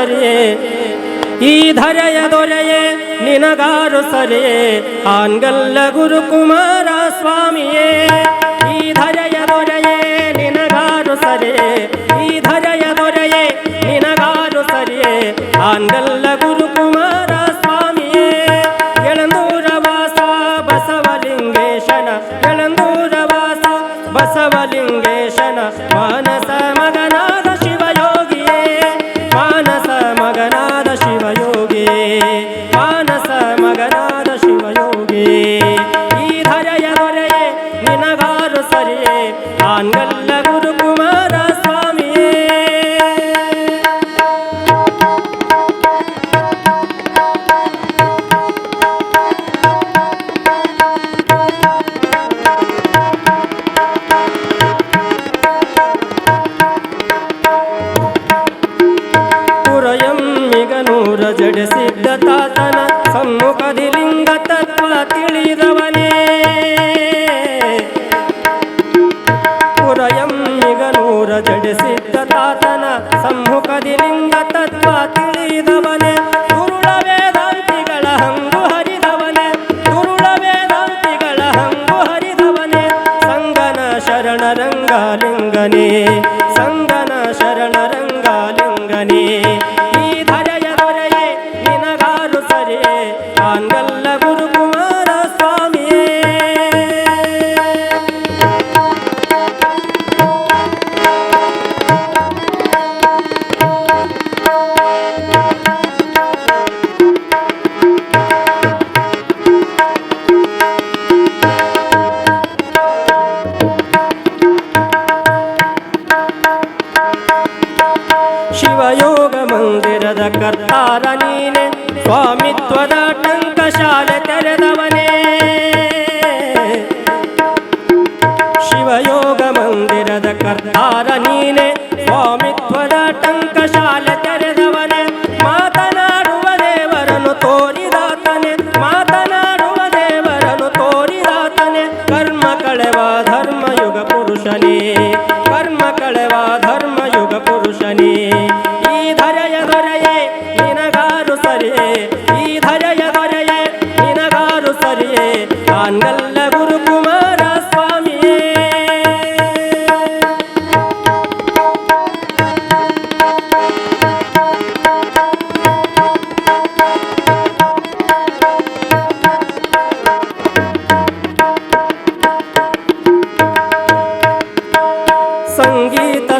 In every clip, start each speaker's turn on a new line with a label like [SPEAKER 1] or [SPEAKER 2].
[SPEAKER 1] ಸರಿಯೇ ಈ ಧರೆಯ ದೊರೆಯೇ ನಿನಗಾರು ಸರೇ ಆನ್ಗಲ್ಲ ಗುರುಕುಮಾರ ಸ್ವಾಮಿಯೇ, ಈ ಧರೆಯ ದೊರೆಯೇ ನಿನಗಾರು ಸರೇ, ಈ ಧರೆಯ ದೊರೆಯೇ ನಿನಗಾರು ಸರಿಯೇ ಆನ್ಗಲ್ಲ ಸನಾತನ ಸಮ್ಮುಖದಿ ಲಿಂಗ ತತ್ವ ತಿಳಿದವನೇ.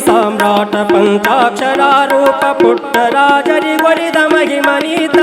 [SPEAKER 1] ಸಾಮ್ರಾಟ ಪಂಚಾಕ್ಷರ ರೂಪ ಪುಟ್ಟರಾಜರಿ ಒರಿದ ಮಹಿಮನೀತ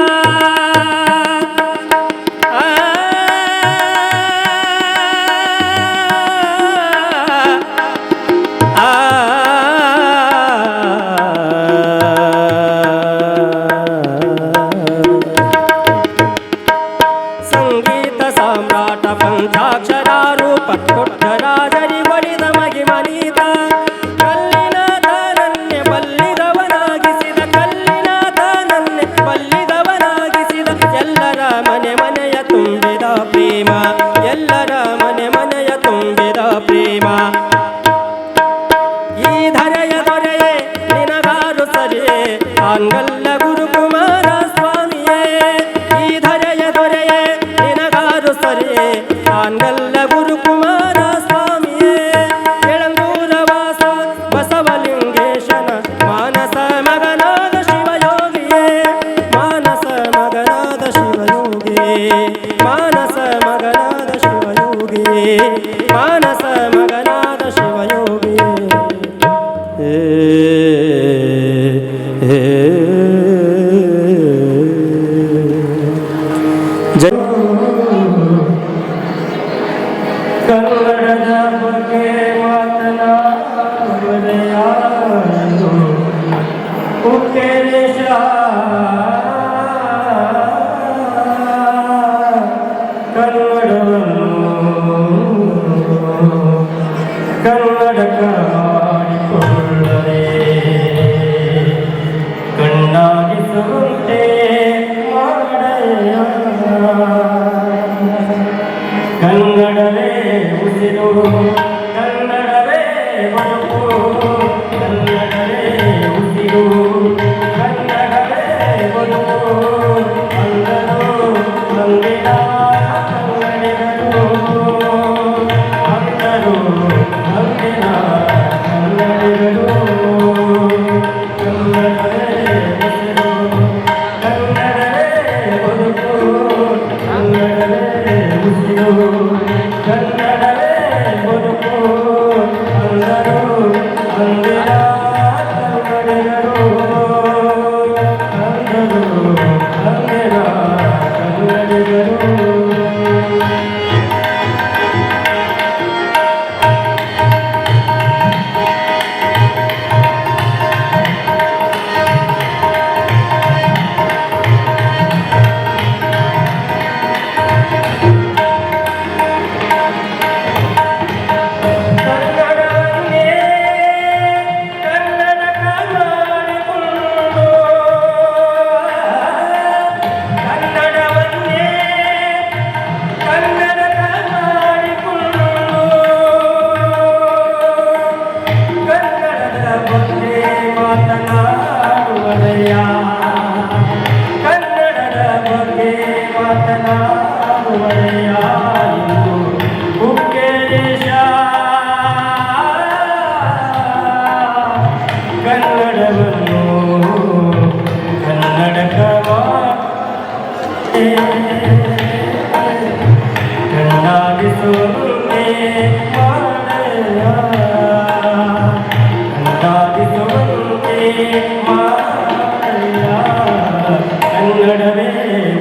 [SPEAKER 1] ಕನ್ನಡವೇ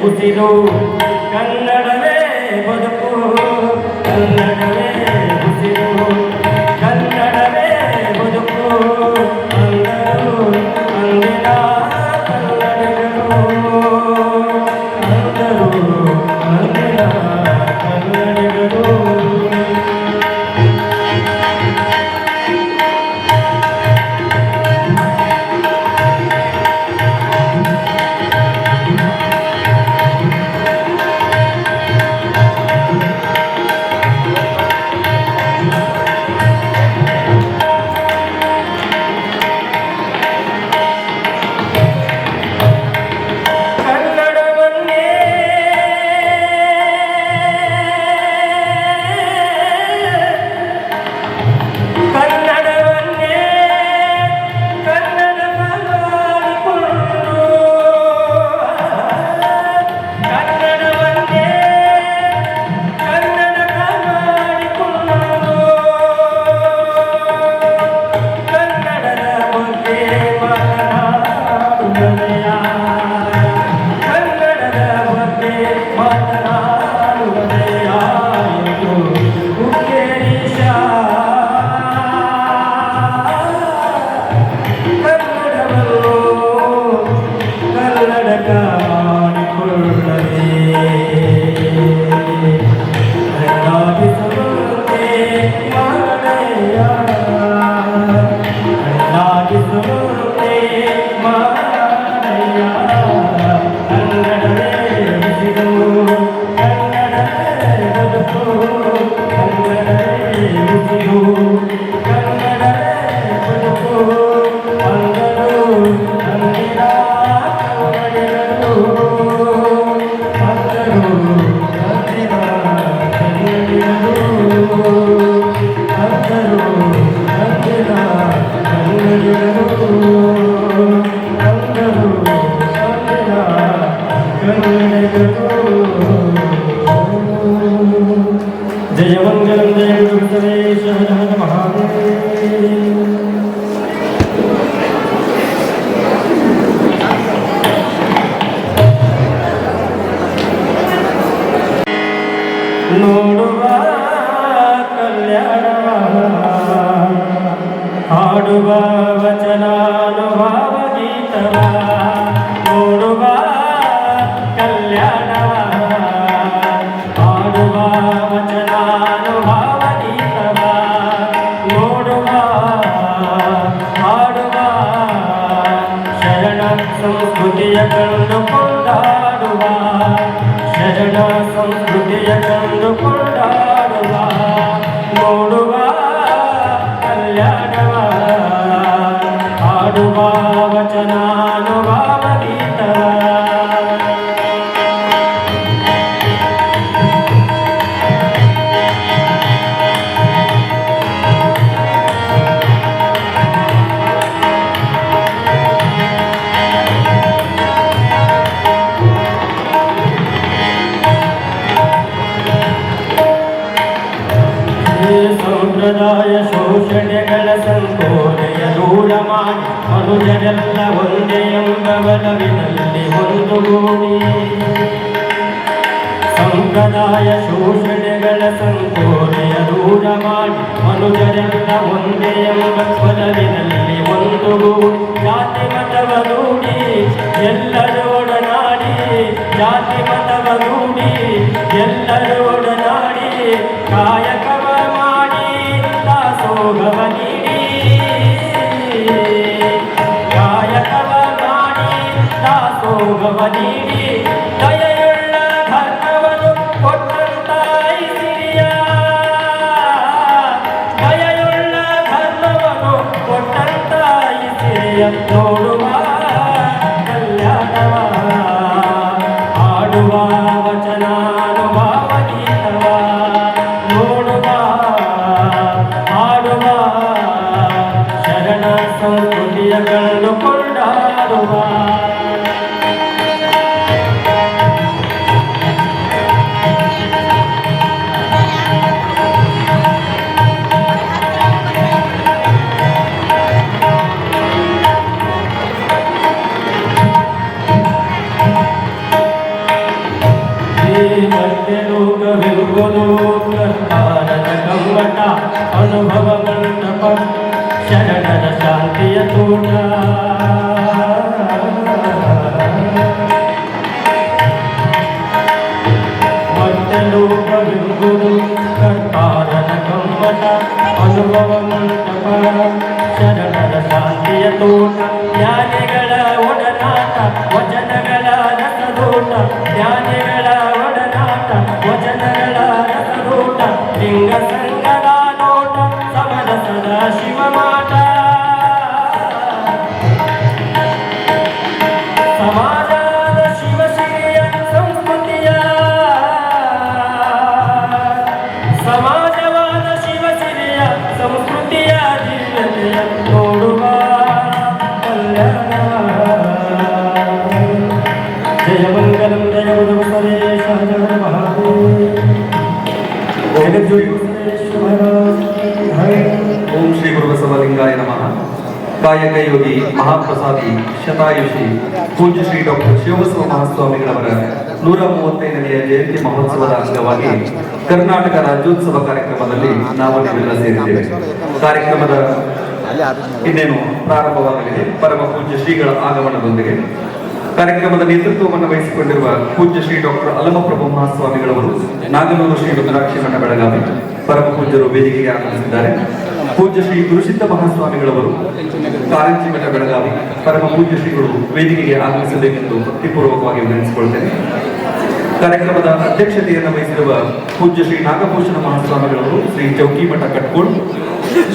[SPEAKER 1] ಉಸಿರು ಕನ್ನಡವೇ ಬದುಕು ಕನ್ನಡವೇ जय जगन जगन जय गुरु महादेव I don't know. ಸಂಪ್ರದಾಯ ಶೋಷಣೆಗಳ ಸಂಕೋಲೆಯ ದೂರ ಮಾಡಿ ಮನುಜರೆಲ್ಲ ಒಂದೇ ಎಂಬ ಒಂದು ಜಾತಿ ಮತವ ರೂಢಿ ಎಲ್ಲರೊಡನಾಡಿ ಜಾತಿ ಮತವ ರೂಢಿ ಎಲ್ಲರೊಡನಾಡಿ ಕಾಯಕವ ಮಾಡಿ ದಾಸೋಗವ ನೀಡಿ. ಕಾಯಕವ ಮಾಡಿ ದಾಸೋಗವ ನೀಡಿ. No. ಲಿಂಗ
[SPEAKER 2] ಓಂ ಶ್ರೀ ಗುರು ಬಸವಲಿಂಗಾಯ ನಮಃ. ಕಾಯಕ ಯೋಗಿ ಮಹಾಪ್ರಸಾದಿ ಶತಾಯುಷಿ ಪೂಜ್ಯ ಶ್ರೀ ಡಾಕ್ಟರ್ ಶಿವಬಸವ ಮಹಾಸ್ವಾಮಿಗಳವರ ನೂರ ಮೂವತ್ತೈದನೆಯ ಜಯಂತಿ ಮಹೋತ್ಸವದ ಅಂಗವಾಗಿ ಕರ್ನಾಟಕ ರಾಜ್ಯೋತ್ಸವ ಕಾರ್ಯಕ್ರಮದಲ್ಲಿ ನಾವು ನೀವೆಲ್ಲ ಸೇರಿದ್ದೇವೆ. ಕಾರ್ಯಕ್ರಮದ ಇನ್ನೇನು ಪ್ರಾರಂಭವಾಗಲಿದೆ? ಪರಮ ಪೂಜ್ಯ ಶ್ರೀಗಳ ಆಗಮನದೊಂದಿಗೆ. ಕಾರ್ಯಕ್ರಮದ ನೇತೃತ್ವವನ್ನು ವಹಿಸಿಕೊಂಡಿರುವ ಪೂಜ್ಯ ಶ್ರೀ ಡಾಕ್ಟರ್ ಅಲ್ಲಮಪ್ರಭು ಮಹಾಸ್ವಾಮಿಗಳವರು ನಾಗನೂರು ಶ್ರೀ ರುದ್ರಾಕ್ಷಿ ಮಠ ಬೆಳಗಾವಿ ಪರಮ ಪೂಜ್ಯರು ವೇದಿಕೆಗೆ ಆಗಮಿಸಿದ್ದಾರೆ. ಪೂಜ್ಯ ಶ್ರೀ ಗುರುಸಿದ್ಧ ಮಹಾಸ್ವಾಮಿಗಳವರು ಕಾರಂಜಿ ಮಠ ಬೆಳಗಾವಿ ಪರಮ ಪೂಜ್ಯ ಶ್ರೀಗಳು ವೇದಿಕೆಗೆ ಆಗಮಿಸಬೇಕೆಂದು ಭಕ್ತಿಪೂರ್ವಕವಾಗಿ ವಿನಂತಿಸಿಕೊಳ್ತೇನೆ. ಕಾರ್ಯಕ್ರಮದ ಅಧ್ಯಕ್ಷತೆಯನ್ನು ವಹಿಸಿರುವ ಪೂಜ್ಯ ಶ್ರೀ ನಾಗಭೂಷಣ ಮಹಾಸ್ವಾಮಿಗಳವರು ಶ್ರೀ ಚೌಕಿ ಮಠ ಕಟ್ಕೋಡ್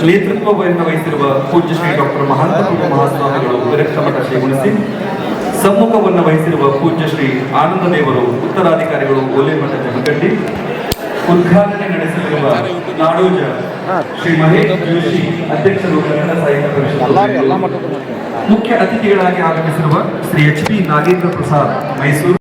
[SPEAKER 2] ನೇತೃತ್ವವನ್ನು ವಹಿಸಿರುವ ಪೂಜ್ಯ ಶ್ರೀ ಡಾಕ್ಟರ್ ಮಹಾಂತಪ್ರಭು ಮಹಾಸ್ವಾಮಿಗಳು ವಿರಕ್ತ ಮಠ ಶ್ರೀಗುಣಿಸಿ ಸಮ್ಮುಖವನ್ನು ವಹಿಸಿರುವ ಪೂಜ್ಯ ಶ್ರೀ ಆನಂದ ದೇವರು ಉತ್ತರಾಧಿಕಾರಿಗಳು ಓಲೇಮಠ ಜಮಗಡ್ಡಿ ಉದ್ಘಾಟನೆ ನಡೆಸಲಿರುವ ನಾಡೋಜ ಶ್ರೀ ಮಹೇಶ್ ಜೋಶಿ ಅಧ್ಯಕ್ಷರು ಕನ್ನಡ ಸಾಹಿತ್ಯ ಪರಿಷತ್ ಮುಖ್ಯ ಅತಿಥಿಗಳಾಗಿ ಆಗಮಿಸಿರುವ ಶ್ರೀ ಎಚ್ ಪಿ ನಾಗೇಂದ್ರ ಪ್ರಸಾದ್ ಮೈಸೂರು.